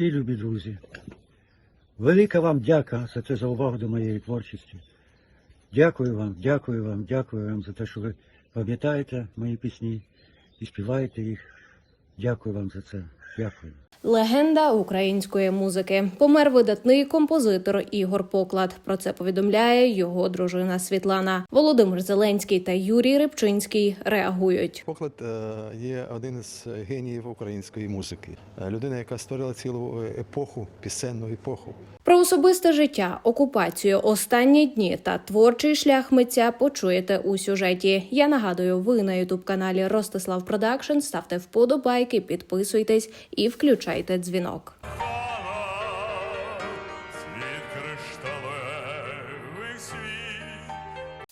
І любі друзі, велика вам дяка за те за увагу до моєї творчості. Дякую вам, дякую вам, дякую вам за те, що ви пам'ятаєте мої пісні і співаєте їх. Дякую вам за це. Дякую. Легенда української музики. Помер видатний композитор Ігор Поклад. Про це повідомляє його дружина Світлана. Володимир Зеленський та Юрій Рибчинський реагують. Поклад е, є один із геніїв української музики. Е, Людина, яка створила цілу епоху, пісенну епоху. Про особисте життя, окупацію, останні дні та творчий шлях митця почуєте у сюжеті. Я нагадую, ви на ютуб каналі Ростислав Продакшн. Ставте вподобайки, підписуйтесь і включайте дзвінок.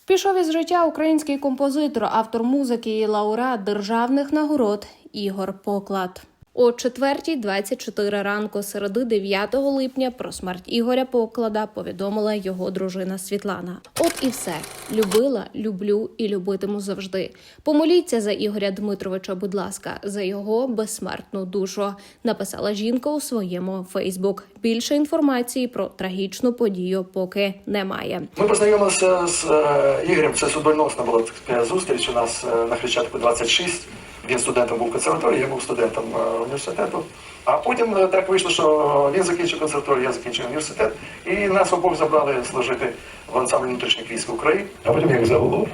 Пішов із життя український композитор, автор музики і лауреат державних нагород Ігор Поклад. О 4.24 ранку середи 9 липня про смерть Ігоря Поклада повідомила його дружина Світлана. От і все. Любила, люблю і любитиму завжди. Помоліться за Ігоря Дмитровича, будь ласка, за його безсмертну душу. Написала жінка у своєму Фейсбук. Більше інформації про трагічну подію поки немає. Ми познайомилися з е, Ігорем. Це судьбоносна була зустріч у нас е, на Хрещатику 26. Він студентом був консерваторії, я був студентом е, університету. А потім е, так вийшло, що він закінчив консерваторію, я закінчив університет, і нас обох забрали служити в ансамблі внутрішніх військ України. А потім як загуло,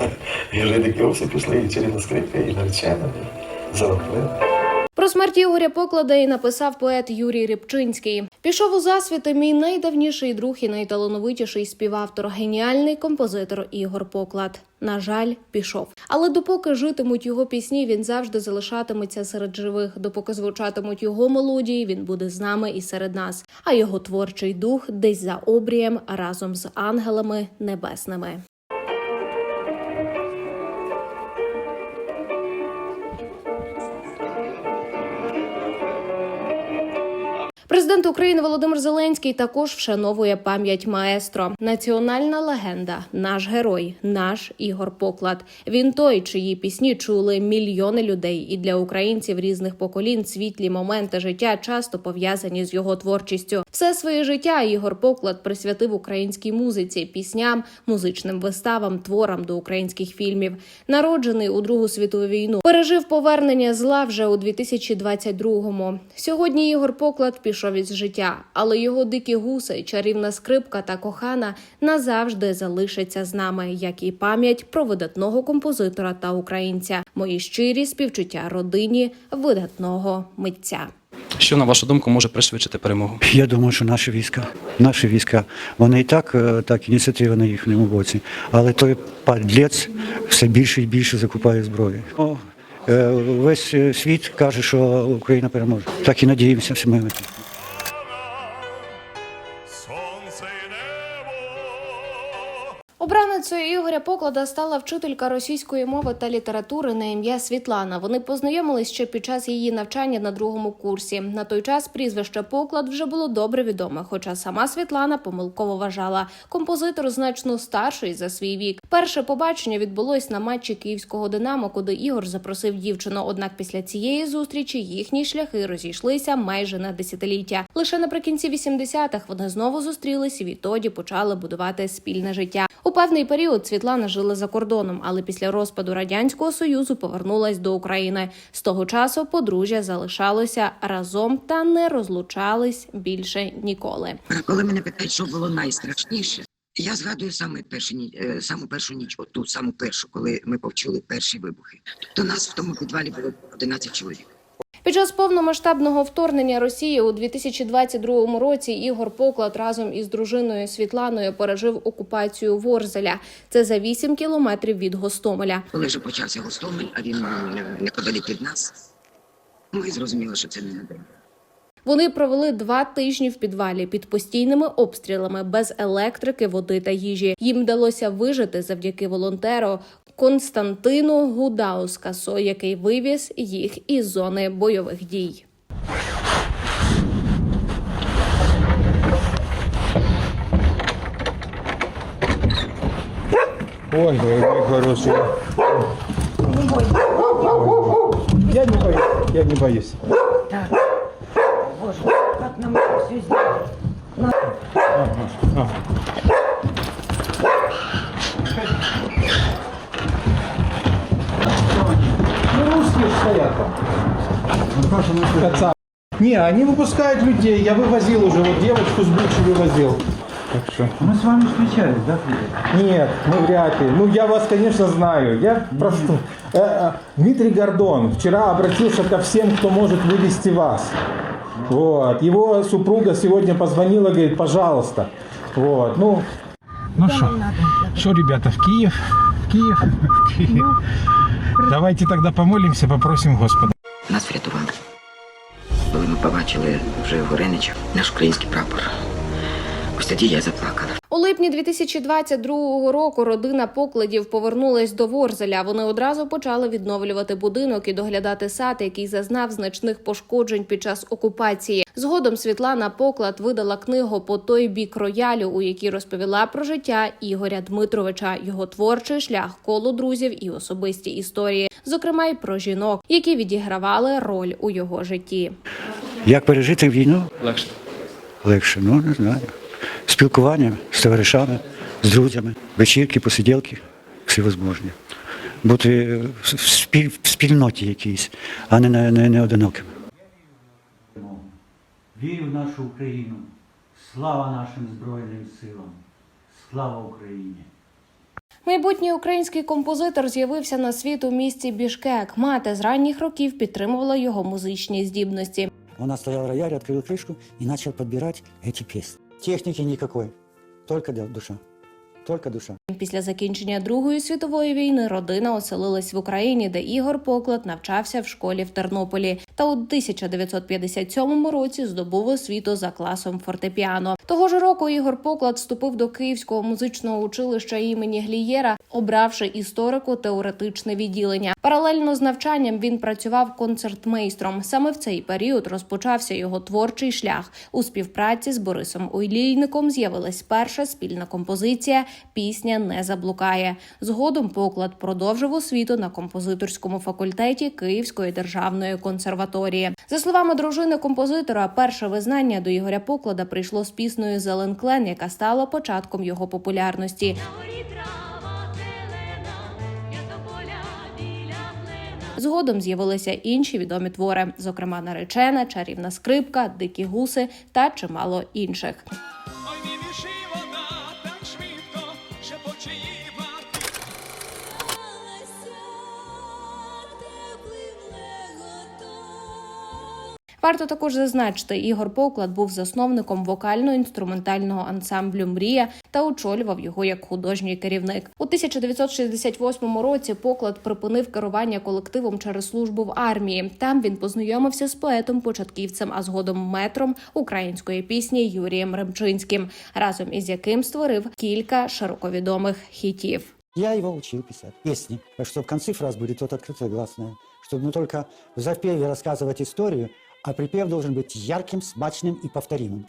і вже такі пішли, і чарівна скрипки, і наречена, і заробили. Про смерть Ігоря Поклада і написав поет Юрій Рибчинський. Пішов у засвіти мій найдавніший друг і найталановитіший співавтор, геніальний композитор Ігор Поклад. На жаль, пішов. Але допоки житимуть його пісні, він завжди залишатиметься серед живих. Допоки звучатимуть його мелодії, він буде з нами і серед нас. А його творчий дух десь за обрієм разом з ангелами небесними. Президент України Володимир Зеленський також вшановує пам'ять маестро. Національна легенда, наш герой, наш Ігор Поклад. Він той, чиї пісні чули мільйони людей, і для українців різних поколінь світлі моменти життя часто пов'язані з його творчістю. Все своє життя Ігор Поклад присвятив українській музиці, пісням, музичним виставам, творам до українських фільмів. Народжений у Другу світову війну, пережив повернення зла вже у 2022-му. Сьогодні Ігор Поклад пішов із життя, але його дикі гуси, чарівна скрипка та кохана назавжди залишаться з нами, як і пам'ять про видатного композитора та українця. Мої щирі співчуття родині видатного митця. Що на вашу думку може пришвидшити перемогу? Я думаю, що наші війська, наші війська, вони і так, е, так ініціатива на їхньому боці, але той падлець все більше і більше закупає зброї. О, е, весь е, світ каже, що Україна переможе. Так і надіємося всі ми. songs say never Обраницею Ігоря Поклада стала вчителька російської мови та літератури на ім'я Світлана. Вони познайомились ще під час її навчання на другому курсі. На той час прізвище Поклад вже було добре відоме, хоча сама Світлана помилково вважала композитор значно старший за свій вік. Перше побачення відбулось на матчі київського Динамо, куди Ігор запросив дівчину. Однак після цієї зустрічі їхні шляхи розійшлися майже на десятиліття. Лише наприкінці 80-х вони знову зустрілись і відтоді почали будувати спільне життя. Певний період Світлана жила за кордоном, але після розпаду радянського союзу повернулась до України. З того часу подружжя залишалося разом та не розлучались більше ніколи. Коли мене питають, що було найстрашніше, я згадую саме першу ніч, е, саму першу ніч, оту саму першу, коли ми почули перші вибухи. Тобто нас в тому підвалі було 11 чоловік. Під час повномасштабного вторгнення Росії у 2022 році Ігор Поклад разом із дружиною Світланою пережив окупацію Ворзеля. Це за 8 кілометрів від Гостомеля. Коли вже почався Гостомель, а він е, неподалік від нас, ми зрозуміли, що це не надовго. Вони провели два тижні в підвалі під постійними обстрілами без електрики, води та їжі. Їм вдалося вижити завдяки волонтеру Константину Гудаускасу, який вивіз їх із зони бойових дій. Ой, ой, ой, хороший. Я не боюсь, я не боюсь. Боже, как нам это все сделали. Русские стоят там. Не, они выпускают людей. Я вывозил уже, вот девочку с Бучи вывозил. Так что... Мы с вами встречались, да, Федор? Нет, мы вряд ли. Ну, я вас, конечно, знаю. Я просто... Э, э, Дмитрий Гордон вчера обратился ко всем, кто может вывести вас. Вот. Его супруга сегодня позвонила, говорит, пожалуйста. Вот. Ну, ну что, что, ребята, в Киев? В Киев? В Киев. Давайте тогда помолимся, попросим Господа. Нас врятували. Коли ми побачили вже в Гореничах наш український прапор, ось тоді я заплакала. У липні 2022 року родина покладів повернулась до Ворзеля. Вони одразу почали відновлювати будинок і доглядати сад, який зазнав значних пошкоджень під час окупації. Згодом Світлана Поклад видала книгу по той бік роялю, у якій розповіла про життя Ігоря Дмитровича, його творчий шлях, коло друзів і особисті історії, зокрема й про жінок, які відігравали роль у його житті. Як пережити війну? Легше. Легше, ну не знаю Спілкування з товаришами, з друзями, вечірки, посиділки, всевозможні. Бути в спіль- в спільноті якійсь, а не, не, не, не одиноким. Вірю в нашу Україну. Слава нашим Збройним силам. Слава Україні! Майбутній український композитор з'явився на світ у місті Бішкек. Мати з ранніх років підтримувала його музичні здібності. Он отстоял рояль, открыл крышку и начал подбирать эти песни. Техники никакой, только душа, Тільки душа. Після закінчення Другої світової війни родина оселилась в Україні, де Ігор Поклад навчався в школі в Тернополі. Та у 1957 році здобув освіту за класом фортепіано. Того ж року Ігор Поклад вступив до Київського музичного училища імені Глієра, обравши історико-теоретичне відділення. Паралельно з навчанням він працював концертмейстром. Саме в цей період розпочався його творчий шлях. У співпраці з Борисом Ойлійником з'явилась перша спільна композиція Пісня не заблукає. Згодом поклад продовжив освіту на композиторському факультеті Київської державної консерваторії. За словами дружини композитора, перше визнання до Ігоря Поклада прийшло з піснею Зелен Клен, яка стала початком його популярності. Згодом з'явилися інші відомі твори, зокрема наречена, чарівна скрипка, дикі гуси та чимало інших. Варто також зазначити, Ігор Поклад був засновником вокально-інструментального ансамблю Мрія та очолював його як художній керівник. У 1968 році Поклад припинив керування колективом через службу в армії. Там він познайомився з поетом-початківцем, а згодом метром української пісні Юрієм Ремчинським, разом із яким створив кілька широковідомих хітів. Я его учил писать песни, так что в конце фраз будет вот открытое гласное, чтобы не только в запеве рассказывать историю, а припев должен быть ярким, смачным и повторимым.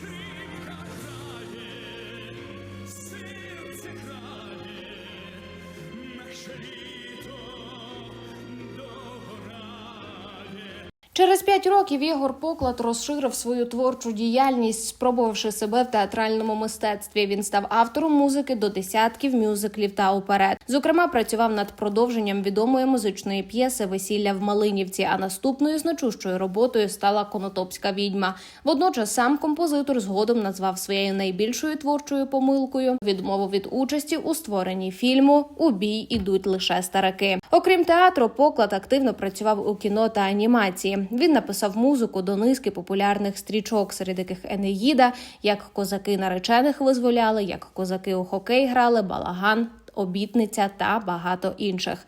П'ять років Ігор Поклад розширив свою творчу діяльність, спробувавши себе в театральному мистецтві. Він став автором музики до десятків мюзиклів та оперет. Зокрема, працював над продовженням відомої музичної п'єси Весілля в Малинівці. А наступною значущою роботою стала Конотопська відьма. Водночас сам композитор згодом назвав своєю найбільшою творчою помилкою відмову від участі у створенні фільму У бій ідуть лише стараки. Окрім театру, поклад активно працював у кіно та анімації. Він написав музику до низки популярних стрічок, серед яких Енеїда, як козаки наречених визволяли, як козаки у хокей грали, балаган, обітниця та багато інших.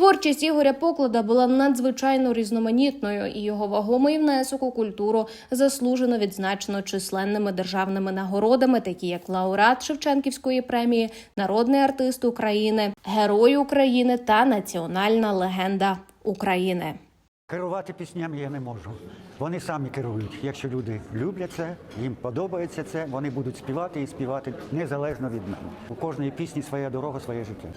Творчість Ігоря Поклада була надзвичайно різноманітною, і його вагомий внесок у культуру заслужено відзначено численними державними нагородами, такі як лауреат Шевченківської премії, народний артист України, Герой України та національна легенда України. Керувати піснями я не можу. Вони самі керують. Якщо люди люблять це, їм подобається це, вони будуть співати і співати незалежно від мене. У кожної пісні своя дорога, своє життя.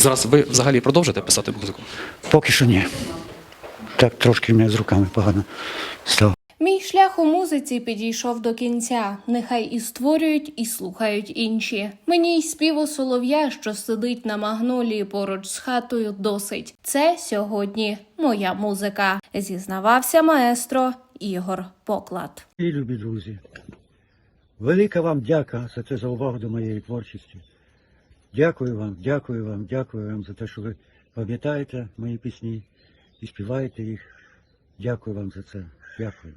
Зараз ви взагалі продовжите писати музику? Поки що ні. Так трошки в мене з руками погано стало. Мій шлях у музиці підійшов до кінця. Нехай і створюють, і слухають інші. Мені й співу солов'я, що сидить на магнолії поруч з хатою, досить. Це сьогодні моя музика, зізнавався маестро Ігор Поклад. І любі друзі, велика вам дяка за те за увагу до моєї творчості. Дякую вам, дякую вам, дякую вам за те, що ви пам'ятаєте мої пісні і співаєте їх. Дякую вам за це. Дякую.